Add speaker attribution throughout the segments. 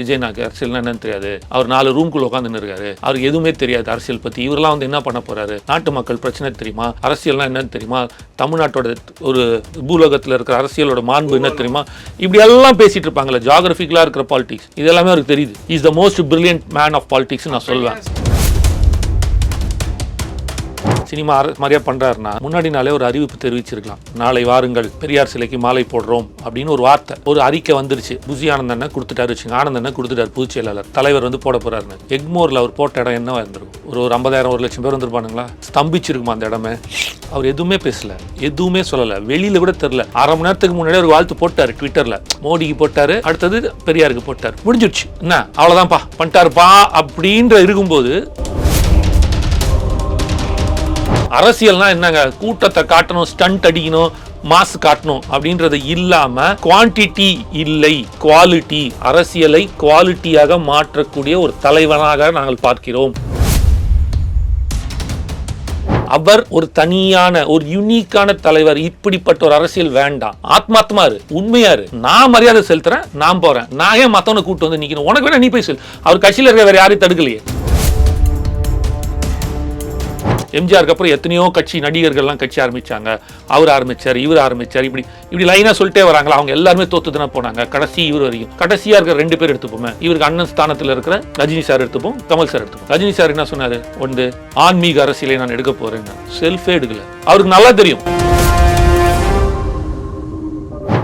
Speaker 1: விஜய்னாக்கு அரசியல்னா என்னன்னு தெரியாது. அவர் நாலு ரூம்குள்ள உட்காந்துன்னு இருக்காரு அவருக்கு எதுவுமே தெரியாது அரசியல் பத்தி. இவரெல்லாம் வந்து என்ன பண்ண போறாரு? நாட்டு மக்கள் பிரச்சனை தெரியுமா? அரசியல்னா என்னன்னு தெரியுமா? தமிழ்நாட்டோட ஒரு பூலோகத்தில் இருக்கிற அரசியலோட மாண்பு என்ன தெரியுமா? இப்படி எல்லாம் பேசிட்டு இருப்பாங்களே ஜாகிரபிக்கலா இருக்கிற பாலிடிக்ஸ் இது எல்லாமே அவருக்கு தெரியுது. Is the most brilliant man of politics நான் சொல்வேன். சினிமா மாதிரியா பண்றாருன்னா முன்னாடி நாளே ஒரு அறிவிப்பு தெரிவிச்சிருக்கலாம். நாளை வாருங்கள் பெரியார் சிலைக்கு மாலை போடுறோம் அப்படின்னு ஒரு வார்த்தை. ஒரு அறிக்கை வந்துருச்சு. புசி ஆனந்தண்ணன் கொடுத்துட்டாரு வச்சுங்க ஆனந்தண்ணன் கொடுத்துட்டாரு பொதுச் செயலாளர். தலைவர் வந்து போட போறாருன்னு. எக்மோர்ல அவர் போட்ட இடம் என்னவா இருந்திருக்கும்? ஒரு ஒரு ஐம்பதாயிரம் ஒரு லட்சம் பேர் வந்திருப்பானுங்களா? ஸ்தம்பிச்சிருக்குமா அந்த இடமே? அவர் எதுவுமே பேசல. எதுவுமே சொல்லல. வெளியில கூட தெரியல. அரை மணி நேரத்துக்கு முன்னாடி ஒரு வாழ்த்து போட்டாரு ட்விட்டர்ல. மோடிக்கு போட்டாரு அடுத்தது பெரியாருக்கு போட்டாரு. முடிஞ்சிடுச்சு. என்ன? அவ்வளவுதான்ப்பா. பண்ணிட்டாருப்பா அப்படின்ற இருக்கும்போது அரசியல்னா என்னங்க? கூட்டத்தை காட்டணும் ஸ்டண்ட் அடிக்கணும் மாஸ் காட்டணும் அப்படின்றது இல்லாம குவான்டிட்டி இல்லை குவாலிட்டி அரசியலை குவாலிட்டியாக மாற்றக்கூடிய ஒரு தலைவனாக நாங்கள் பார்க்கிறோம். அவர் ஒரு தனியான ஒரு யூனிக்கான தலைவர். இப்படிப்பட்ட ஒரு அரசியல் வேண்டாம். ஆத்மாத்மா இரு உண்மையா இரு. நான் மரியாதை செலுத்துறேன் நான் போறேன். நான் ஏன் மத்தவனை கூட்டு வந்து நிக்கணும்? உனக்கு வேணா நீ போய் சொல்லு. அவர் கட்சியில் இருக்க வேற யாரையும் தடுக்கலையே. எம்ஜிஆருக்கு அப்புறம் எத்தனையோ கட்சி நடிகர்கள்லாம் கட்சி ஆரம்பிச்சாங்க. அவர் ஆரம்பிச்சார் இவர் ஆரம்பிச்சார் இப்படி இப்படி லைனாக சொல்லிட்டே வராங்களா? அவங்க எல்லாருமே தோத்து தானே போனாங்க. கடைசி இவர் வரைக்கும் கடைசியாக இருக்கிற ரெண்டு பேர் எடுத்துப்போமே. இவருக்கு அண்ணன் ஸ்தானத்தில் இருக்கிற ரஜினி சார் எடுத்துப்போம் கமல் சார் எடுத்துப்போம். ரஜினி சார் என்ன சொன்னாரு? ஒன்று ஆன்மீக அரசியலை நான் எடுக்க போறேன் செல்ஃபே எடுக்கல. அவருக்கு நல்லா தெரியும்.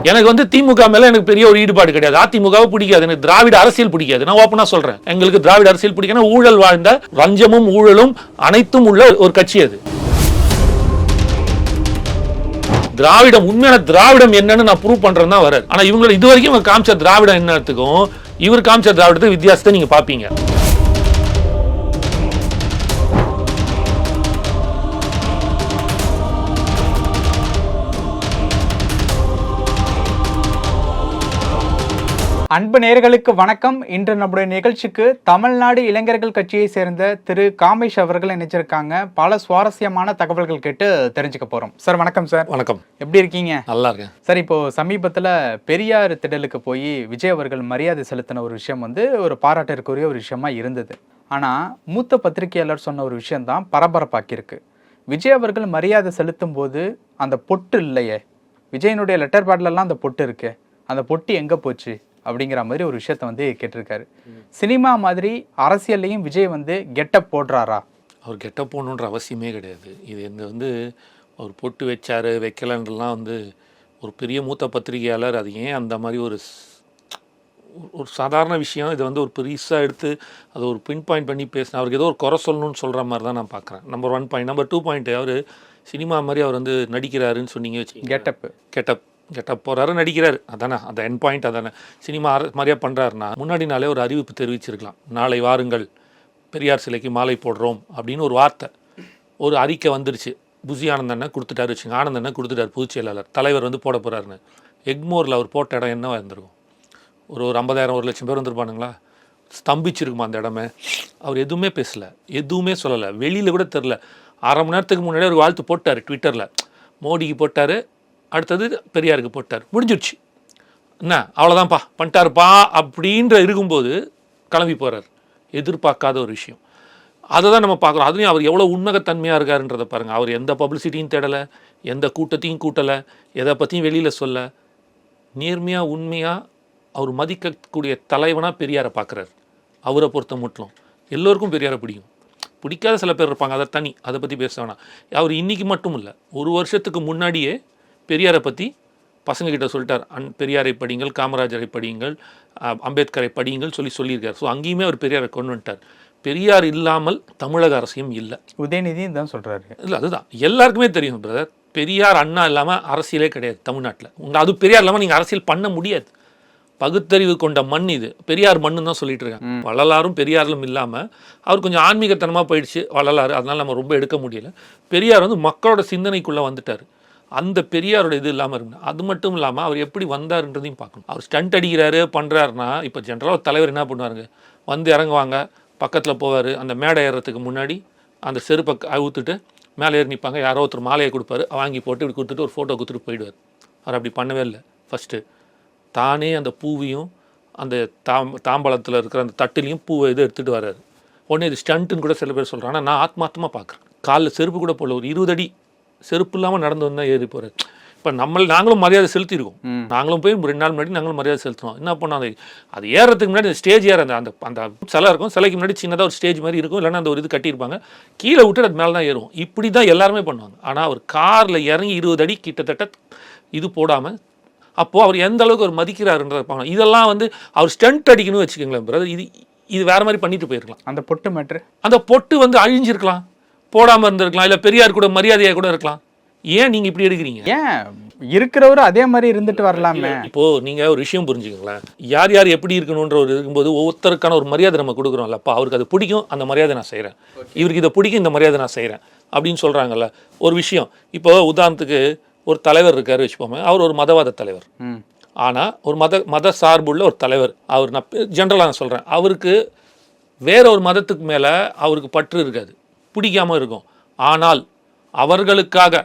Speaker 1: எனக்கு வந்து திமுக மேல எனக்கு பெரிய ஒரு ஈடுபாடு கிடையாது. அதிமுகவை பிடிக்காது. எனக்கு திராவிட அரசியல் பிடிக்காது. நான் ஓப்பனா சொல்றேன். எங்களுக்கு திராவிட அரசியல் பிடிக்கணும் ஊழல் வாழ்ந்த ரஞ்சமும் ஊழலும் அனைத்தும் உள்ள ஒரு கட்சி அது. திராவிடம் உண்மையான திராவிடம் என்னன்னு நான் ப்ரூவ் பண்றேன் தான் வராது ஆனா இவங்க இது வரைக்கும் இவங்க காமிச்ச திராவிடம் என்னத்துக்கும் இவர் காமிச்ச திராவிடத்துக்கு வித்தியாசத்தை நீங்க பாப்பீங்க
Speaker 2: அன்பு நேயர்களுக்கு வணக்கம். இன்று நம்முடைய நிகழ்ச்சிக்கு தமிழ்நாடு இளைஞர்கள் கட்சியை சேர்ந்த திரு காமேஷ் அவர்கள் இணைச்சிருக்காங்க பல சுவாரஸ்யமான தகவல்கள் கேட்டு தெரிஞ்சுக்க போறோம். சார் வணக்கம் சார்.
Speaker 1: வணக்கம்.
Speaker 2: எப்படி இருக்கீங்க?
Speaker 1: நல்லா இருக்கேன்.
Speaker 2: சார் இப்போ சமீபத்துல பெரியார் திடலுக்கு போய் விஜய் அவர்கள் மரியாதை செலுத்தின ஒரு விஷயம் வந்து ஒரு பாராட்டிற்குரிய ஒரு விஷயமா இருந்தது. ஆனா மூத்த பத்திரிகையாளர் சொன்ன ஒரு விஷயம் தான் பரபரப்பாக்கியிருக்கு. விஜய் அவர்கள் மரியாதை செலுத்தும் போது அந்த பொட்டு இல்லையே. விஜயனுடைய லெட்டர் பேட்லலாம் அந்த பொட்டு இருக்கு. அந்த பொட்டு எங்க போச்சு? அப்படிங்கிற மாதிரி ஒரு விஷயத்த வந்து கேட்டிருக்காரு. சினிமா மாதிரி அரசியல்லையும் விஜய் வந்து கெட்டப் போடுறாரா?
Speaker 1: அவர் கெட்ட போகணுன்ற அவசியமே கிடையாது. இது இந்த வந்து அவர் பொட்டு வச்சாரு வைக்கலன்றலாம் வந்து ஒரு பெரிய மூத்த பத்திரிகையாளர் அது ஏன் அந்த மாதிரி ஒரு- ஒரு சாதாரண விஷயம்? இதை வந்து ஒரு பெருசாக எடுத்து அதை ஒரு பின் பாயிண்ட் பண்ணி பேசின அவருக்கு ஏதோ ஒரு குறை சொல்லணும்னு சொல்கிற மாதிரி தான் நான் பார்க்குறேன். Number one point number two point அவர் சினிமா மாதிரி அவர் வந்து நடிக்கிறாருன்னு சொன்னீங்க வச்சு
Speaker 2: கெட்டப்
Speaker 1: கெட்டப். கெட்டப் போகிறாரு நடிக்கிறார். அதானே அந்த என் பாயிண்ட் அதானே. சினிமா மாதிரியாக பண்ணுறாருன்னா முன்னாடி நாளே ஒரு அறிவிப்பு தெரிவிச்சிருக்கலாம். நாளை வாருங்கள் பெரியார் சிலைக்கு மாலை போடுறோம் அப்படின்னு ஒரு வார்த்தை. ஒரு அறிக்கை வந்துருச்சு. புசி ஆனந்தண்ணன் கொடுத்துட்டாரு வச்சுங்க ஆனந்தண்ணன் கொடுத்துட்டாரு பொதுச் செயலாளர். தலைவர் வந்து போட போகிறாருன்னு எக்மோரில் அவர் போட்ட இடம் என்னவா இருந்திருக்கும்? ஒரு ஒரு ஐம்பதாயிரம் ஒரு லட்சம் பேர் வந்திருப்பானுங்களா? ஸ்தம்பிச்சிருக்குமா அந்த இடமே? அவர் எதுவுமே பேசலை. எதுவுமே சொல்லலை. வெளியில் கூட தெரில அரை மணி நேரத்துக்கு முன்னாடி ஒரு வாழ்த்து போட்டார் ட்விட்டரில் மோடிக்கு போட்டார் அடுத்தது பெரியாருக்கு போட்டார். முடிஞ்சிருச்சு. என்ன? அவ்வளோதான்ப்பா பண்ணிட்டாருப்பா அப்படின்ற இருக்கும்போது கிளம்பி போகிறார் எதிர்பார்க்காத ஒரு விஷயம். அதை தான் நம்ம பார்க்குறோம். அதுலேயும் அவர் எவ்வளோ உண்மகத்தன்மையாக இருக்காருன்றதை பாருங்கள் அவர் எந்த பப்ளிசிட்டியும் தேடலை எந்த கூட்டத்தையும் கூட்டலை எதை பற்றியும் வெளியில் சொல்ல. நேர்மையாக உண்மையாக அவர் மதிக்கக்கூடிய தலைவனாக பெரியாரை பார்க்குறாரு. அவரை பொறுத்த மட்டும். எல்லோருக்கும் பெரியாரை பிடிக்கும். பிடிக்காத சில பேர் இருப்பாங்க. அதை தனி. அதை பற்றி பேச வேணாம். அவர் இன்றைக்கி மட்டும் இல்லை. ஒரு வருஷத்துக்கு முன்னாடியே பெரியாரை பற்றி பசங்கக்கிட்ட சொல்லிட்டார். அன் பெரியாரை படியுங்கள் காமராஜரை படியுங்கள் அம்பேத்கரை படியுங்கள் சொல்லி சொல்லியிருக்கார். ஸோ அங்கேயுமே அவர் பெரியாரை கொண்டு வந்துட்டார். பெரியார் இல்லாமல் தமிழக அரசியம் இல்லை.
Speaker 2: உதயநிதியும் தான் சொல்றாரு.
Speaker 1: இல்லை அதுதான். எல்லாருக்குமே தெரியும் பிரதர் பெரியார் அண்ணா இல்லாமல் அரசியலே கிடையாது தமிழ்நாட்டில். உங்க அது பெரியார் இல்லாமல் நீங்கள் அரசியல் பண்ண முடியாது. பகுத்தறிவு கொண்ட மண் இது. பெரியார் மண்ணுன்னு தான் சொல்லிட்டு இருக்காங்க. வள்ளலாரும் பெரியாரிலும் இல்லாமல் அவர் கொஞ்சம் ஆன்மீகத்தனமாக போயிடுச்சு வள்ளலார். அதனால நம்ம ரொம்ப எடுக்க முடியல. பெரியார் வந்து மக்களோட சிந்தனைக்குள்ளே வந்துட்டார். அந்த பெரியாரோட இது இல்லாமல் இருக்கணும் அது மட்டும் இல்லாமல் அவர் எப்படி வந்தாருன்றதையும் பார்க்கணும். அவர் ஸ்டண்ட் அடிக்கிறாரு பண்ணுறாருன்னா இப்போ ஜென்ரலாக தலைவர் என்ன பண்ணுவாருங்க? வந்து இறங்குவாங்க பக்கத்தில் போவார் அந்த மேடை ஏறுறதுக்கு முன்னாடி அந்த செருப்பை அவுத்துட்டு மேலே ஏறி நிற்பாங்க யாரோ ஒருத்தர் மாலையை கொடுப்பாரு வாங்கி போட்டு இப்படி கொடுத்துட்டு ஒரு ஃபோட்டோ கொடுத்துட்டு போயிடுவார். அவர் அப்படி பண்ணவே இல்லை. ஃபஸ்ட்டு தானே அந்த பூவையும் அந்த தாம் தாம்பாளத்தில் இருக்கிற அந்த தட்டுலேயும் பூவை இது எடுத்துகிட்டு வராரு உடனே இது ஸ்டண்ட்டுன்னு கூட சில பேர் சொல்கிறாங்க ஆனால் நான் ஆத்மார்த்தமாக பார்க்குறேன். காலில் செருப்பு கூட போடல ஒரு இருபது அடி செருப்பு இல்லாமல் நடந்து வந்தால் ஏறி போகிறார் இப்போ நம்ம நாங்களும் மரியாதை செலுத்தியிருக்கோம்
Speaker 2: ம்.
Speaker 1: நாங்களும் போய் ரெண்டு நாள் முன்னாடி நாங்களும் மரியாதை செலுத்துறோம். என்ன பண்ணோம்? அது அது ஏறதுக்கு முன்னாடி ஸ்டேஜ் ஏற அந்த அந்த அந்த சிலை இருக்கும். சிலைக்கு முன்னாடி சின்னதாக ஒரு ஸ்டேஜ் மாதிரி இருக்கும். இல்லைன்னா அந்த ஒரு இது கட்டியிருப்பாங்க. கீழே விட்டு அது மேலே தான் ஏறும். இப்படி தான் எல்லாருமே பண்ணுவாங்க. ஆனால் அவர் காரில் இறங்கி இருபது அடி கிட்டத்தட்ட இது போடாமல் அப்போது அவர் எந்த அளவுக்கு அவர் மதிக்கிறாருன்றதை பார்க்கணும். இதெல்லாம் வந்து அவர் ஸ்டண்ட் அடிக்கணும்னு வச்சுக்கோங்களேன் பிரதர் இது இது வேற மாதிரி பண்ணிட்டு போயிருக்கலாம்.
Speaker 2: அந்த பொட்டு மேட்ரு?
Speaker 1: அந்த பொட்டு வந்து அழிஞ்சிருக்கலாம். போடாமல் இருந்திருக்கலாம் இல்லை பெரியார் கூட மரியாதையாக கூட இருக்கலாம். ஏன் நீங்கள் இப்படி எடுக்கிறீங்க?
Speaker 2: ஏன்? இருக்கிறவரு அதே மாதிரி இருந்துட்டு வரலாமே.
Speaker 1: இப்போ நீங்க ஒரு விஷயம் புரிஞ்சுக்கங்களேன். யார் யார் எப்படி இருக்கணுன்ற ஒரு இருக்கும்போது ஒவ்வொருத்தருக்கான ஒரு மரியாதை நம்ம கொடுக்குறோம்ல. அப்பா அவருக்கு அது பிடிக்கும் அந்த மரியாதை நான் செய்கிறேன் இவருக்கு இதை பிடிக்கும் இந்த மரியாதை நான் செய்கிறேன் அப்படின்னு சொல்றாங்கல்ல. ஒரு விஷயம் இப்போ உதாரணத்துக்கு ஒரு தலைவர் இருக்காரு வச்சுப்போமே அவர் ஒரு மதவாத தலைவர்.
Speaker 2: ம்.
Speaker 1: ஆனா ஒரு மத மத சார்புள்ள ஒரு தலைவர். அவர் நான் ஜென்ரலாக நான் சொல்றேன். அவருக்கு வேற ஒரு மதத்துக்கு மேல அவருக்கு பற்று இருக்காது. பிடிக்காம இருக்கும். ஆனால் அவர்களுக்காக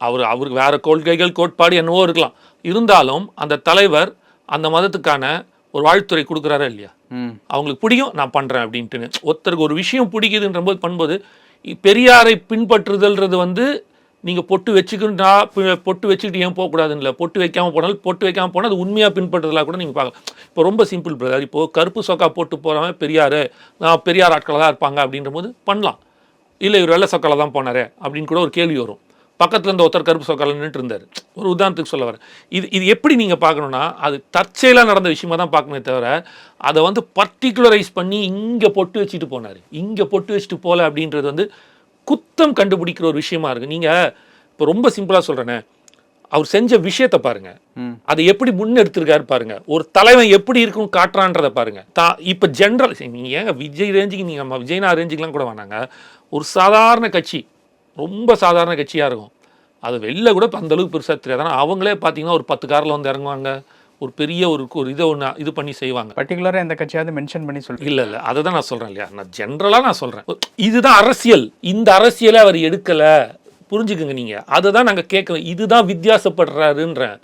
Speaker 1: அவர் அவருக்கு வேற கொள்கைகள் கோட்பாடு என்னவோ இருக்கலாம். இருந்தாலும் அந்த தலைவர் அந்த மதத்துக்கான ஒரு வாழ்த்துறை கொடுக்குறாரா இல்லையா?
Speaker 2: ம்.
Speaker 1: அவங்களுக்கு பிடிக்கும் நான் பண்ணுறேன் அப்படின்ட்டுன்னு ஒருத்தருக்கு ஒரு விஷயம் பிடிக்குதுன்ற போது பண்ணும்போது பெரியாரை பின்பற்றுதல்ன்றது வந்து நீங்கள் பொட்டு வச்சுக்கிட்டா பொட்டு வச்சுக்கிட்டு ஏன் போகக்கூடாதுன்னு இல்லை பொட்டு வைக்காமல் போனாலும் பொட்டு வைக்காமல் போனால் அது உண்மையாக பின்பற்றுதலாக கூட நீங்கள் பார்க்கலாம். இப்போ ரொம்ப சிம்பிள் பிரதர் இப்போது கருப்பு சொக்கா போட்டு போகிறவன் பெரியார் நான் பெரியார் ஆட்களாக தான் இருப்பாங்க அப்படின்ற போது பண்ணலாம். இல்லை இவர் வெள்ளை சொக்கால தான் போனாரே அப்படின்னு கூட ஒரு கேள்வி வரும். பக்கத்தில் இருந்த ஒருத்தர் கருப்பு சொக்கால நின்றுட்டு இருந்தார் ஒரு உதாரணத்துக்கு சொல்ல வரேன். இது இது எப்படி நீங்கள் பார்க்கணுன்னா அது தற்செயலாக நடந்த விஷயமா தான் பார்க்கணுமே தவிர அதை வந்து பர்டிகுலரைஸ் பண்ணி இங்கே பொட்டு வச்சுட்டு போனார். இங்கே பொட்டு வச்சுட்டு போகல அப்படின்றது வந்து குத்தம் கண்டுபிடிக்கிற ஒரு விஷயமா இருக்குது நீங்கள் இப்போ ரொம்ப சிம்பிளாக சொல்கிறேனே அவர் செஞ்ச விஷயத்தை பாருங்க. அதை எப்படி முன்னெடுத்திருக்காரு பாருங்க. ஒரு தலைவன் எப்படி இருக்கும் காட்டுறான்றத பாருங்க. தா இப்போ ஜென்ரல் நீங்க ஏங்க விஜய் ரேஞ்சுக்கு நீங்க நம்ம விஜய்னா ரேஞ்சுக்கெலாம் கூட வேணாங்க. ஒரு சாதாரண கட்சி ரொம்ப சாதாரண கட்சியாக இருக்கும். அது வெளில கூட அந்த அளவுக்கு பெருசாக தெரியாது. ஆனால் அவங்களே பார்த்தீங்கன்னா ஒரு பத்து காரில் வந்து இறங்குவாங்க. ஒரு பெரிய ஒரு ஒரு இதை ஒன்று இது பண்ணி செய்வாங்க.
Speaker 2: பர்டிகுலராக எந்த கட்சியாவது மென்ஷன் பண்ணி சொல்றீங்க
Speaker 1: இல்ல இல்ல. அதை தான் நான் சொல்றேன் இல்லையா? நான் ஜென்ரலாக நான் சொல்றேன். இதுதான் அரசியல். இந்த அரசியலை அவர் எடுக்கல. புரிஞ்சுக்குங்க நீங்கள் அதை தான் நாங்கள் கேட்குறோம். இதுதான் வித்தியாசப்படுறாருன்றேன்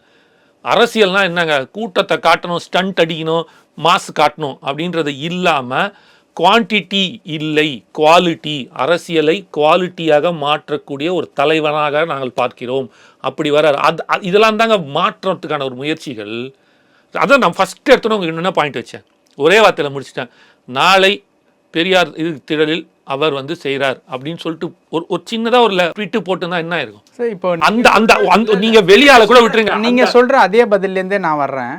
Speaker 1: அரசியல்னால் என்னங்க? கூட்டத்தை காட்டணும் ஸ்டண்ட் அடிக்கணும் மாஸ் காட்டணும் அப்படின்றது இல்லாமல் குவான்டிட்டி இல்லை குவாலிட்டி அரசியலை குவாலிட்டியாக மாற்றக்கூடிய ஒரு தலைவனாக நாங்கள் பார்க்கிறோம். அப்படி வர அது அது- இதெல்லாம் தாங்க மாற்றத்துக்கான ஒரு முயற்சிகள். அதான் நான் ஃபஸ்ட்டு எடுத்தோன்னே உங்களுக்கு என்ன பாயிண்ட் வச்சேன். ஒரே வார்த்தையில் முடிச்சிட்டேன். நாளை பெரியார் இது திடலில் அவர் வந்து செய்கிறார் அப்படின்னு சொல்லிட்டு ஒரு ஒரு சின்னதாக ஒரு ட்விட்டு போட்டுனா என்ன இருக்கும்
Speaker 2: சரி இப்போ
Speaker 1: அந்த அந்த அந்த நீங்க வெளியால கூட விட்டுருங்க.
Speaker 2: நீங்க சொல்ற அதே பதில்லேருந்தே நான் வர்றேன்.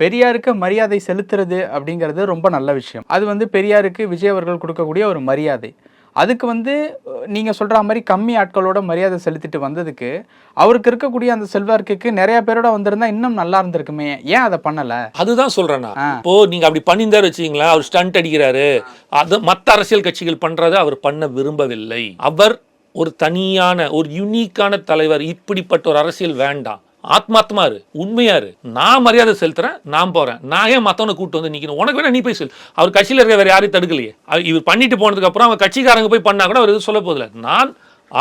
Speaker 2: பெரியாருக்கு மரியாதை செலுத்துறது அப்படிங்கிறது ரொம்ப நல்ல விஷயம். அது வந்து பெரியாருக்கு விஜய் அவர்கள் கொடுக்கக்கூடிய ஒரு மரியாதை. அதுக்கு வந்து அஹ், நீங்க சொல்ற மாதிரி கம்மி ஆட்களோட மரியாதை செலுத்திட்டு வந்ததுக்கு அவருக்கு இருக்கக்கூடிய அந்த செல்வார்க்குக்கு நிறைய பேரோட வந்திருந்தா இன்னும் நல்லா இருந்திருக்குமே. ஏன் அதை பண்ணல?
Speaker 1: அதுதான்
Speaker 2: ஆ.
Speaker 1: இப்போ நீங்க அப்படி பண்ணியிருந்தாரு வச்சுங்களேன் அவர் ஸ்டண்ட் அடிக்கிறாரு. அது மத்த அரசியல் கட்சிகள் பண்றதை அவர் பண்ண விரும்பவில்லை. அவர் ஒரு தனியான ஒரு யுனிக்கான தலைவர் இப்படிப்பட்ட ஒரு அரசியல் வேண்டாம். ஆத்மாத்மா இரு உண்மையா இரு. நான் மரியாதை செலுத்துறேன் நான் போறேன். நான் ஏன் மத்தவனை கூட்டு வந்து நிக்கணும்? உனக்கு வேணா நீ போய் சொல் அவர் கட்சியில் இருக்க வேற யாரையும் தடுக்கலையே. இவர் பண்ணிட்டு போனதுக்கு அப்புறம் அவன் கட்சிக்காரங்க போய் பண்ணா கூட அவர் எதுவும் சொல்ல போதில்லை நான்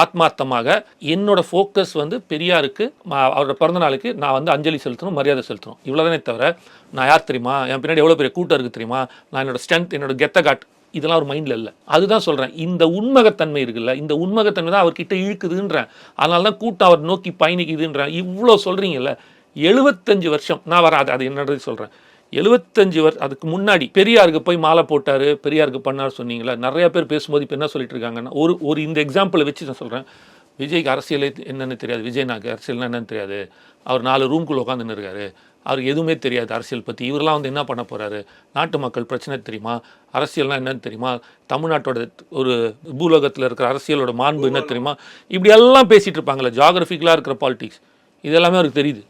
Speaker 1: ஆத்மார்த்தமாக என்னோட ஃபோக்கஸ் வந்து பெரியாருக்கு அவரோட பிறந்த நாளுக்கு நான் வந்து அஞ்சலி செலுத்தணும் மரியாதை செலுத்தணும். இவ்வளோதானே தவிர நான் யார் தெரியுமா? என் பின்னாடி எவ்வளோ பெரிய கூட்டம் இருக்குது தெரியுமா? நான் என்னோட ஸ்ட்ரென்த் என்னோட கெத்த காட் இதெல்லாம் ஒரு மைண்டில் இல்லை. அதுதான் சொல்கிறேன் இந்த உண்மகத்தன்மை இருக்குல்ல இந்த உண்மகத்தன்மை தான் அவர்கிட்ட இழுக்குதுன்றேன். அதனால தான் கூட்டம் அவர் நோக்கி பயணிக்குதுன்றேன். இவ்வளோ சொல்கிறீங்கல்ல எழுபத்தஞ்சு வருஷம் நான் வரேன் அது அது என்னன்றது சொல்கிறேன் எழுபத்தஞ்சு வருஷம் அதுக்கு முன்னாடி பெரியாருக்கு போய் மாலை போட்டார் பெரியாருக்கு பண்ணார் சொன்னீங்களா நிறைய பேர் பேசும்போது இப்போ என்ன சொல்லிட்டு இருக்காங்கன்னா ஒரு ஒரு இந்த எக்ஸாம்பிளை வச்சு நான் சொல்கிறேன் விஜய்க்கு அரசியலே என்னென்னு தெரியாது. விஜய் நாக்கு அரசியல்னா என்னென்னு தெரியாது. அவர் நாலு ரூம்குள்ளே உட்காந்துன்னு இருக்காரு. அவருக்கு எதுவுமே தெரியாது அரசியல் பற்றி இவரெல்லாம் வந்து என்ன பண்ண போறாரு? நாட்டு மக்கள் பிரச்சனை தெரியுமா? அரசியல்னா என்னன்னு தெரியுமா? தமிழ்நாட்டோட ஒரு பூலோகத்தில் இருக்கிற அரசியலோட மாண்பு என்ன தெரியுமா? இப்படி எல்லாம் பேசிட்டு இருப்பாங்கல்ல ஜாகிரபிக்கலாக இருக்கிற பாலிடிக்ஸ் இது எல்லாமே அவருக்கு தெரியுது.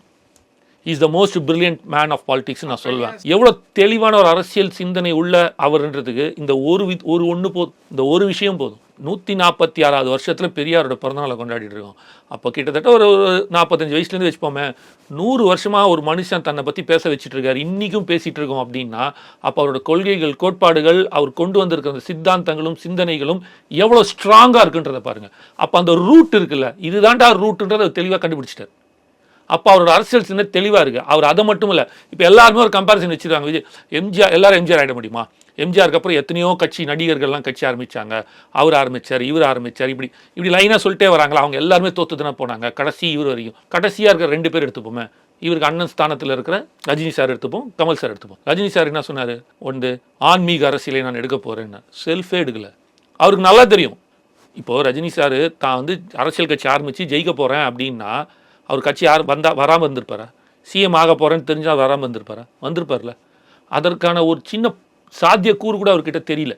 Speaker 1: Is the most brilliant man of politics நான் சொல்லுவேன். எவ்வளோ தெளிவான ஒரு அரசியல் சிந்தனை உள்ள அவர்ன்றதுக்கு இந்த ஒரு வி ஒரு ஒன்று போதும் இந்த ஒரு விஷயம் போதும். நூற்றி நாற்பத்தி ஆறாவது வருஷத்தில் பெரியாரோட பிறந்தநாளை கொண்டாடிட்டு இருக்கோம். அப்போ கிட்டத்தட்ட ஒரு ஒரு நாற்பத்தஞ்சு வயசுலேருந்து வச்சுப்போமே நூறு வருஷமாக ஒரு மனுஷன் தன்னை பற்றி பேச வச்சுட்டு இருக்காரு இன்றைக்கும் பேசிகிட்டு இருக்கோம் அப்படின்னா அப்போ அவரோட கொள்கைகள் கோட்பாடுகள் அவர் கொண்டு வந்திருக்கிற அந்த சித்தாந்தங்களும் சிந்தனைகளும் எவ்வளோ ஸ்ட்ராங்காக இருக்குன்றதை பாருங்கள் அப்போ அந்த ரூட் இருக்குல்ல இதுதான்டா ரூட்டுன்றதை தெளிவாக கண்டுபிடிச்சிட்டார். அப்போ அவரோட அரசியல் சின்ன தெளிவாக இருக்குது அவர் அதை மட்டும் இல்லை இப்போ எல்லாருமே ஒரு கம்பேரிசன் வச்சுருக்காங்க. விஜய் எம்ஜிஆர் எல்லாரும் எம்ஜிஆர் ஆகிட முடியுமா? எம்ஜிஆருக்கு அப்புறம் எத்தனையோ கட்சி நடிகர்கள்லாம் கட்சி ஆரம்பித்தாங்க அவர் ஆரம்பித்தார் இவர் ஆரம்பித்தார் இப்படி இப்படி லைனாக சொல்லிட்டே வராங்களா? அவங்க எல்லாருமே தோத்து தானே போனாங்க. கடைசி இவர் வரைக்கும் கடைசியாக இருக்கிற ரெண்டு பேர் எடுத்துப்போமே. இவருக்கு அண்ணன் ஸ்தானத்தில் இருக்கிற ரஜினி சார் எடுத்துப்போம் கமல் சார் எடுத்துப்போம். ரஜினி சார் என்ன சொன்னார்? ஒன்று ஆன்மீக அரசியலை நான் எடுக்க போகிறேன்னு செல்ஃபே எடுக்கல. அவருக்கு நல்லா தெரியும். இப்போது ரஜினி சார் தான் வந்து அரசியல் கட்சி ஆரம்பித்து ஜெயிக்க போகிறேன் அப்படின்னா அவர் கட்சி யார் வந்தால் வராமல் இருந்திருப்பாரா? சிஎம் ஆக போகிறேன்னு தெரிஞ்சால் வராமல் இருந்திருப்பாரா? வந்திருப்பார்ல. அதற்கான ஒரு சின்ன சாத்தியக்கூறு கூட அவர்கிட்ட தெரியல.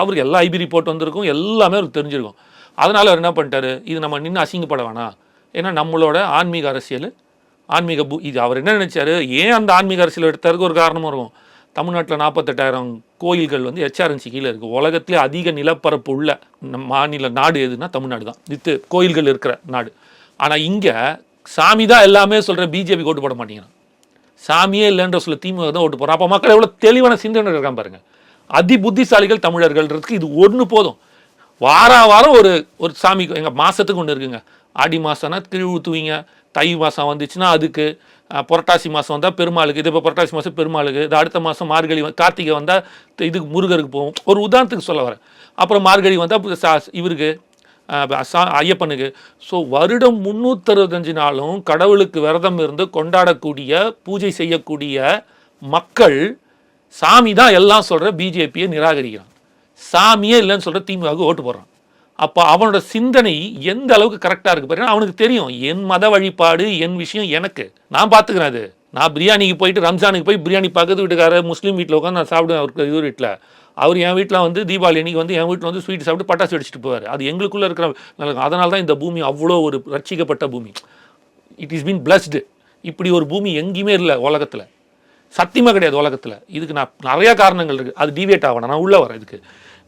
Speaker 1: அவருக்கு எல்லா ஐபி ரிப்போர்ட் வந்திருக்கும் எல்லாமே அவருக்கு தெரிஞ்சிருக்கும். அதனால் அவர் என்ன பண்ணிட்டாரு? இது நம்ம நின்று அசிங்கப்பட வேணாம். ஏன்னா நம்மளோட ஆன்மீக அரசியல் ஆன்மீக பூ இது அவர் என்ன நினச்சார்? ஏன் அந்த ஆன்மீக அரசியல் எடுத்ததுக்கு ஒரு காரணமும் இருக்கும். தமிழ்நாட்டில் நாற்பத்தெட்டாயிரம் கோயில்கள் வந்து ஹெச்ஆர்என்சி கீழே இருக்குது உலகத்திலே அதிக நிலப்பரப்பு உள்ள நம் மாநில நாடு எதுனா தமிழ்நாடு தான். வித்து கோயில்கள் இருக்கிற நாடு. ஆனால் இங்கே சாமி தான் எல்லாமே சொல்கிற பிஜேபி ஓட்டு போட மாட்டேங்கிறான். சாமியே இல்லைன்ற சொல்ல திமுக தான் ஓட்டு போகிறோம் அப்போ மக்கள் எவ்வளோ தெளிவான சிந்தனை இருக்கான் பாருங்க. அதி புத்திசாலிகள் தமிழர்கள்ன்றதுக்கு இது ஒன்று போதும். வார வாரம் ஒரு ஒரு சாமி எங்கள் மாதத்துக்கு ஒன்று இருக்குங்க. ஆடி மாதம்னா திரு ஊற்றுவீங்க தை மாதம் வந்துச்சுன்னா அதுக்கு புரட்டாசி மாதம் வந்தால் பெருமாளுக்கு இது இப்போ புரட்டாசி மாதம் பெருமாளுக்கு இது அடுத்த மாதம் மார்கழி வந்து- கார்த்திகை வந்தால் இதுக்கு முருகருக்கு போவோம். ஒரு உதாரணத்துக்கு சொல்ல வரேன். அப்புறம் மார்கழி வந்தால் இவருக்கு ஐயப்பனுக்கு. ஸோ வருடம் முந்நூற்றறுபத்தஞ்சு நாளும் கடவுளுக்கு விரதம் இருந்து கொண்டாடக்கூடிய பூஜை செய்யக்கூடிய மக்கள் சாமி தான் எல்லாம் சொல்கிற பிஜேபியை நிராகரிக்கிறான். சாமியே இல்லைன்னு சொல்கிற திமுகவுக்கு ஓட்டு போடுறான். அப்போ அவனோட சிந்தனை எந்த அளவுக்கு கரெக்டாக இருக்கு பாருங்க அவனுக்கு தெரியும். என் மத வழிபாடு என் விஷயம் எனக்கு. நான் பார்த்துக்கிறேன் அது. நான் பிரியாணிக்கு போயிட்டு ரம்ஜானுக்கு போய் பிரியாணி பக்கத்து வீட்டுக்காரர் முஸ்லீம் வீட்டில் உட்காந்து நான் சாப்பிடுவேன் அவருக்கு இது வீட்டில் அவர் என் வீட்டில் வந்து தீபாவளி அன்னைக்கு வந்து என் வீட்டில் வந்து ஸ்வீட் சாப்பிட்டு பட்டாசு வெடிச்சிட்டு போவார். அது எங்களுக்குள்ளே இருக்கிற நல்லது அதனால தான் இந்த பூமி அவ்வளோ ஒரு ரட்சிக்கப்பட்ட பூமி. இட் இஸ் பீன் பிளஸ்டு இப்படி ஒரு பூமி எங்கேயுமே இல்லை உலகத்தில். சத்தியமாக கிடையாது உலகத்தில். இதுக்கு நான் நிறையா காரணங்கள் இருக்குது அது டிவேட் ஆகணும். நான் உள்ளே வரேன் இதுக்கு.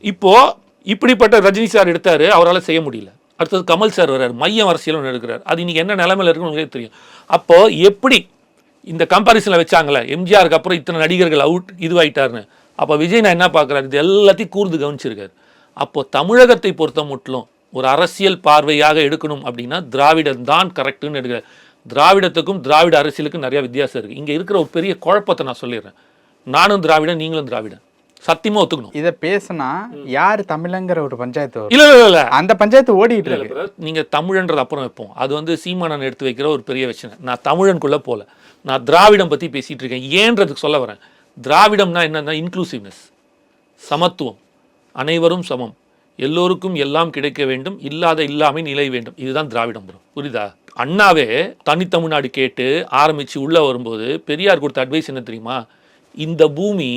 Speaker 1: இப்போது இப்படிப்பட்ட ரஜினி சார் எடுத்தார் அவரால் செய்ய முடியல. அடுத்தது கமல் சார் வர்றார். மையம் அரசியல் ஒன்று எடுக்கிறார். அது இன்னைக்கு என்ன நிலமையில் இருக்குன்னு உங்களுக்கு தெரியும். அப்போது எப்படி இந்த கம்பாரிசனில் வச்சாங்களே? எம்ஜிஆருக்கு அப்புறம் இத்தனை நடிகர்கள் அவுட் இதுவாயிட்டாருன்னு. அப்போ விஜய் நான் என்ன பார்க்குறாரு இது எல்லாத்தையும் கூர்ந்து கவனிச்சிருக்காரு. அப்போ தமிழகத்தை பொறுத்த முட்டிலும் ஒரு அரசியல் பார்வையாக எடுக்கணும் அப்படின்னா திராவிடம் தான் கரெக்டுன்னு எடுக்கிறார். திராவிடத்துக்கும் திராவிட அரசியலுக்கும் நிறைய வித்தியாசம் இருக்குது இங்கே இருக்கிற ஒரு பெரிய குழப்பத்தை நான் சொல்லிடுறேன். நானும் திராவிடன் நீங்களும் திராவிடன். சத்தியமாக ஒத்துக்கணும்.
Speaker 2: இதை பேசுனா யார் தமிழங்கிற ஒரு பஞ்சாயத்து
Speaker 1: இல்லை இல்லை இல்லை.
Speaker 2: அந்த பஞ்சாயத்து ஓடிட்டு இருக்கு.
Speaker 1: நீங்க தமிழன்றது அப்புறம் வைப்போம். அது வந்து சீமானன் எடுத்து வைக்கிற ஒரு பெரிய விஷயம். நான் தமிழனுக்குள்ள போல. நான் திராவிடம் பத்தி பேசிட்டு இருக்கேன். ஏன்றதுக்கு சொல்ல வரேன். திராவிடம்னா என்னன்னா இன்க்ளூசிவ்னஸ் சமத்துவம். அனைவரும் சமம். எல்லோருக்கும் எல்லாம் கிடைக்க வேண்டும். இல்லாத இல்லாமை நிலை வேண்டும். இதுதான் திராவிடம் ப்ரோ புரியுதா? அண்ணாவே தனித்தமிழ்நாடு கேட்டு ஆரம்பித்து உள்ளே வரும்போது பெரியார் கொடுத்த அட்வைஸ் என்ன தெரியுமா? இந்த பூமி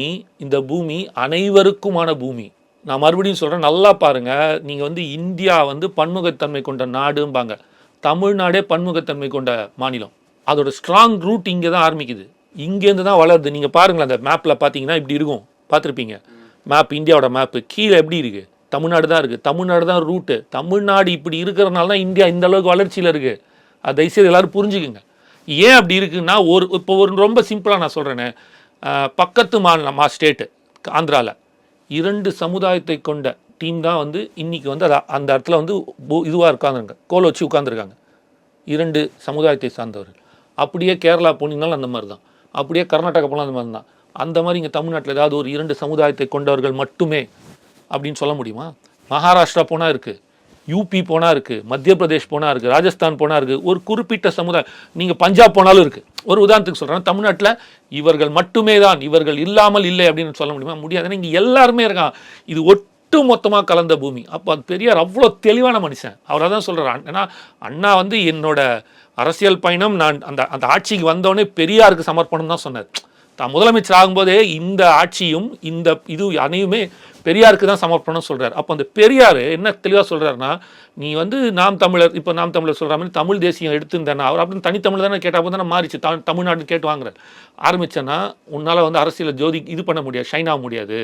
Speaker 1: இந்த பூமி அனைவருக்குமான பூமி. நான் மறுபடியும் சொல்கிறேன் நல்லா பாருங்கள் நீங்கள் வந்து இந்தியா வந்து பன்முகத்தன்மை கொண்ட நாடும்பாங்க. தமிழ்நாடே பன்முகத்தன்மை கொண்ட மாநிலம். அதோட ஸ்ட்ராங் ரூட் இங்கே தான் ஆரம்பிக்குது. இங்கேருந்து தான் வளருது. நீங்கள் பாருங்களேன் அந்த மேப்பில் பார்த்தீங்கன்னா இப்படி இருக்கும். பார்த்துருப்பீங்க மேப் இந்தியாவோட மேப்பு கீழே எப்படி இருக்குது தமிழ்நாடு தான் இருக்குது தமிழ்நாடு தான் ரூட்டு தமிழ்நாடு இப்படி இருக்கிறனால தான் இந்தியா இந்த அளவுக்கு வளர்ச்சியில் இருக்குது அது தயவுசெய்து எல்லாரும் புரிஞ்சுக்குங்க. ஏன் அப்படி இருக்குன்னா ஒரு இப்போ ஒரு ரொம்ப சிம்பிளாக நான் சொல்கிறேனே பக்கத்து மாநிலம் மா ஸ்டேட்டு ஆந்திராவில் இரண்டு சமுதாயத்தை கொண்ட டீம் தான் வந்து இன்றைக்கி வந்து அதை அந்த இடத்துல வந்து இதுவாக உட்காந்துருங்க கோல் வச்சு உட்காந்துருக்காங்க இரண்டு சமுதாயத்தை சார்ந்தவர்கள். அப்படியே கேரளா போனீங்கனாலும் அந்த மாதிரி தான் அப்படியே கர்நாடகா போலாம் அந்த மாதிரி தான் அந்த மாதிரி இங்கே தமிழ்நாட்டில் ஏதாவது ஒரு இரண்டு சமுதாயத்தை கொண்டவர்கள் மட்டுமே அப்படின்னு சொல்ல முடியுமா? மகாராஷ்டிரா போனால் இருக்குது யூபி போனால் இருக்குது மத்திய பிரதேஷ் போனால் இருக்குது ராஜஸ்தான் போனால் இருக்குது ஒரு குறிப்பிட்ட சமுதாயம் நீங்கள் பஞ்சாப் போனாலும் இருக்குது ஒரு உதாரணத்துக்கு சொல்கிறேன் தமிழ்நாட்டில் இவர்கள் மட்டுமே தான் இவர்கள் இல்லாமல் இல்லை அப்படின்னு சொல்ல முடியுமா? முடியாது இங்கே எல்லாருமே இருக்கான் இது ஒட்டு மொத்தமாக கலந்த பூமி. அப்போ அது பெரியார் அவ்வளோ தெளிவான மனுஷன். அவரை தான் சொல்கிறார் ஏன்னா அண்ணா வந்து என்னோட அரசியல் பயணம் நான் அந்த அந்த ஆட்சிக்கு வந்தோடனே பெரியாருக்கு சமர்ப்பணம் தான் சொன்னார். தான் முதலமைச்சர் ஆகும்போதே இந்த ஆட்சியும் இந்த இது அனையுமே பெரியாருக்கு தான் சமர்ப்பணம் சொல்கிறார் அப்போ அந்த பெரியார் என்ன தெளிவாக சொல்கிறாருன்னா நீ வந்து நாம் தமிழர் இப்போ நாம் தமிழர் சொல்கிற மாதிரி தமிழ் தேசியம் எடுத்திருந்தேன்னா அவர் அப்படின்னு தனித்தமிழ் தானே கேட்டால் தானே மாறிச்சு. தமிழ்நாடுன்னு கேட்டு வாங்குறேன் ஆரம்பிச்சேன்னா உன்னால் வந்து அரசியலில் ஜோதி இது பண்ண முடியாது ஷைன் ஆக முடியாது.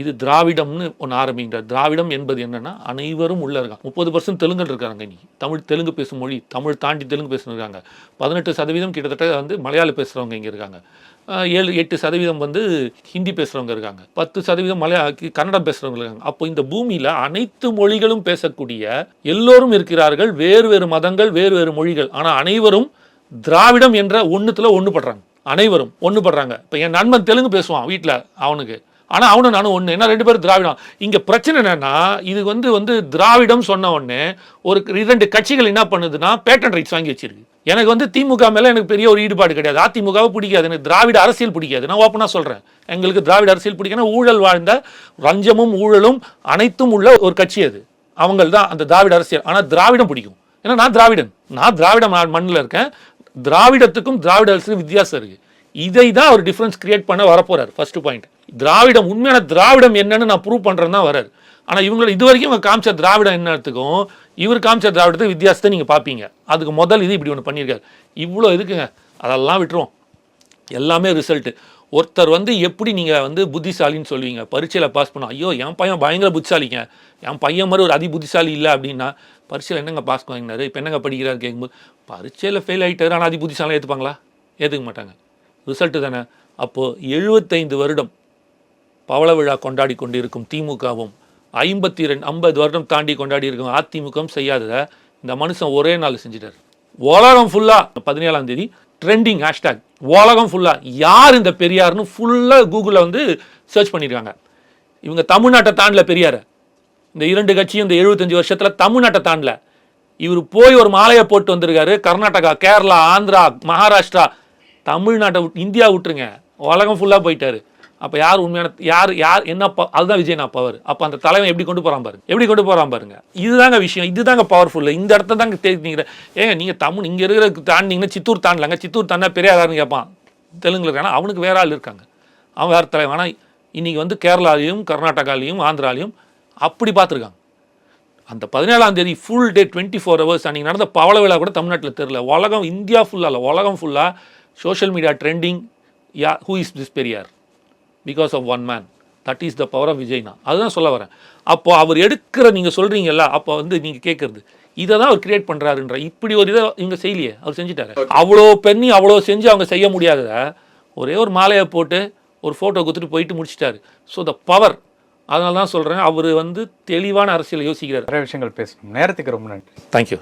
Speaker 1: இது திராவிடம்னு ஒன்று ஆரம்பிங்கிற திராவிடம் என்பது என்னன்னா அனைவரும் உள்ள இருக்காங்க. முப்பது பர்சன்ட் தெலுங்கல் இருக்காங்க இன்னைக்கு. தமிழ் தெலுங்கு பேசும் மொழி தமிழ் தாண்டி தெலுங்கு பேசுகிறாங்க பதினெட்டு சதவீதம் கிட்டத்தட்ட வந்து மலையாள பேசுகிறவங்க இங்கே இருக்காங்க. ஏழு எட்டு சதவீதம் வந்து ஹிந்தி பேசுகிறவங்க இருக்காங்க. பத்து சதவீதம் மலையா கன்னடம் பேசுகிறவங்க இருக்காங்க. அப்போ இந்த பூமியில் அனைத்து மொழிகளும் பேசக்கூடிய எல்லோரும் இருக்கிறார்கள். வேறு வேறு மதங்கள் வேறு வேறு மொழிகள். ஆனால் அனைவரும் திராவிடம் என்ற ஒன்றுத்தில் ஒண்ணு படுறாங்க அனைவரும் ஒண்ணு படுறாங்க இப்போ என் நண்பன் தெலுங்கு பேசுவான் வீட்டில் அவனுக்கு. ஆனால் அவனும் நானும் ஒன்று ஏன்னா ரெண்டு பேரும் திராவிடம். இங்கே பிரச்சனை என்னென்னா இது வந்து வந்து திராவிடம் சொன்ன உடனே ஒரு இரண்டு கட்சிகள் என்ன பண்ணுதுன்னா பேட்டன் ரைட்ஸ் வாங்கி வச்சிருக்கு. எனக்கு வந்து திமுக மேலே எனக்கு பெரிய ஒரு ஈடுபாடு கிடையாது. அதிமுகவை பிடிக்காது. எனக்கு திராவிட அரசியல் பிடிக்காது. நான் ஓப்பனாக சொல்கிறேன் எங்களுக்கு திராவிட அரசியல் பிடிக்கணும் ஊழல் வாழ்ந்த ரஞ்சமும் ஊழலும் அனைத்தும் உள்ள ஒரு கட்சி அது. அவங்கள் தான் அந்த திராவிட அரசியல். ஆனால் திராவிடம் பிடிக்கும். ஏன்னா நான் திராவிடன். நான் திராவிட மண்ணில் இருக்கேன். திராவிடத்துக்கும் திராவிட அரசுக்கும் வித்தியாசம் இருக்குது இதை தான் அவர் டிஃப்ரென்ஸ் கிரியேட் பண்ண வரப்போகிறார் ஃபர்ஸ்ட் பாயிண்ட் திராவிடம் உண்மையான திராவிடம் என்னன்னு நான் ப்ரூவ் பண்ணுறேன் தான் வராரு ஆனால் இவங்களோட இது வரைக்கும் இவங்க காமிச்ச திராவிடம் என்னத்துக்கும் இவர் காமிச்ச திராவிடத்துக்கு வித்தியாசத்தை நீங்கள் பார்ப்பீங்க அதுக்கு முதல் இது இப்படி ஒன்று பண்ணியிருக்காரு. இவ்வளோ இருக்குங்க அதெல்லாம் விட்டுருவோம். எல்லாமே ரிசல்ட்டு ஒருத்தர் வந்து எப்படி நீங்கள் வந்து புத்திசாலின்னு சொல்லுவீங்க? பரீட்சையில் பாஸ் பண்ணோம் ஐயோ என் பையன் பயங்கர புத்திசாலிங்க. என் பையன் மாதிரி ஒரு அதி புத்திசாலி இல்லை அப்படின்னா பரீட்சையில் என்னங்க பாஸ் வாங்கினாரு இப்போ என்னங்க படிக்கிறாரு கேட்கும்போது பரீட்சையில் ஃபெயில் ஆகிட்டாரு ஆனால் அதி புத்திசாலியாக ஏற்றுப்பாங்களா ஏற்றுக்க மாட்டாங்க. ரிசல்ட்டு தானே? அப்போது எழுபத்தைந்து வருடம் பவள விழா கொண்டாடி கொண்டிருக்கும் திமுகவும் ஐம்பத்தி ரெண்டு ஐம்பது வருடம் தாண்டி கொண்டாடி இருக்கும் அதிமுகவும் செய்யாததை இந்த மனுஷன் ஒரே நாள் செஞ்சிட்டார். உலகம் ஃபுல்லாக பதினேழாம் தேதி ட்ரெண்டிங் ஹேஷ்டேக் உலகம் ஃபுல்லாக யார் இந்த பெரியார்னு ஃபுல்லாக கூகுளில் வந்து சர்ச் பண்ணியிருக்காங்க இவங்க தமிழ்நாட்டை தாண்டல பெரியார். இந்த இரண்டு கட்சியும் இந்த எழுபத்தஞ்சு வருஷத்தில் தமிழ்நாட்டை தாண்டல. இவர் போய் ஒரு மாலையை போட்டு வந்திருக்காரு. கர்நாடகா கேரளா ஆந்திரா மகாராஷ்டிரா தமிழ்நாட்டை இந்தியா விட்டுருங்க. உலகம் ஃபுல்லாக போயிட்டார். அப்போ யார் உண்மையான யார் யார் என்ன ப- அதுதான் விஜய் நான் பவர் அப்போ அந்த தலைவன் எப்படி கொண்டு போகிறான் பாருங்க. எப்படி கொண்டு போகிறான் பாருங்க. இதுதாங்க விஷயம். இதுதாங்க பவர்ஃபுல் இந்த இடத்த தாங்க தெரிஞ்சுக்கிற ஏங்க நீங்கள் தமிழ் இங்கே இருக்கிற தாண்டிங்கன்னா சித்தூர் தாண்டலாங்க. சித்தூர் தாண்டா பெரியாரான்னு கேட்பான் தெலுங்குல இருக்கானா? அவனுக்கு வேற ஆள் இருக்காங்க. அவன் வேறு தலைவன். ஆனால் இன்றைக்கி வந்து கேரளாலையும் கர்நாடகாலையும் ஆந்திராலையும் அப்படி பார்த்துருக்காங்க. அந்த பதினேழாம் தேதி full day twenty four hours அன்றைக்கி நடந்த பவள விழா கூட தமிழ்நாட்டில் தெரில உலகம் இந்தியா ஃபுல்லாக இல்லை. உலகம் ஃபுல்லாக social media trending ya who is this Periyar because of one man that is the power of விஜய்னா அதுதான் சொல்ல வரேன். அப்போ அவர் எடுக்கிற நீங்கள் சொல்கிறீங்கல்ல அப்போ வந்து நீங்கள் கேட்குறது. இதை தான் அவர் கிரியேட் பண்ணுறாருன்ற இப்படி ஒரு இதை இவங்க செய்யலையே அவர் செஞ்சுட்டாரு. அவ்வளோ பெண்ணி அவ்வளோ செஞ்சு அவங்க செய்ய முடியாதத ஒரே ஒரு மாலையை போட்டு ஒரு ஃபோட்டோ கொடுத்துட்டு போயிட்டு முடிச்சிட்டாரு. ஸோ த பவர் அதனால தான் சொல்கிறேன் அவர் வந்து தெளிவான அரசியல் யோசிக்கிறார்.
Speaker 2: நிறைய விஷயங்கள் பேசணும். நேரத்துக்கு ரொம்ப நன்றி.
Speaker 1: தேங்க்யூ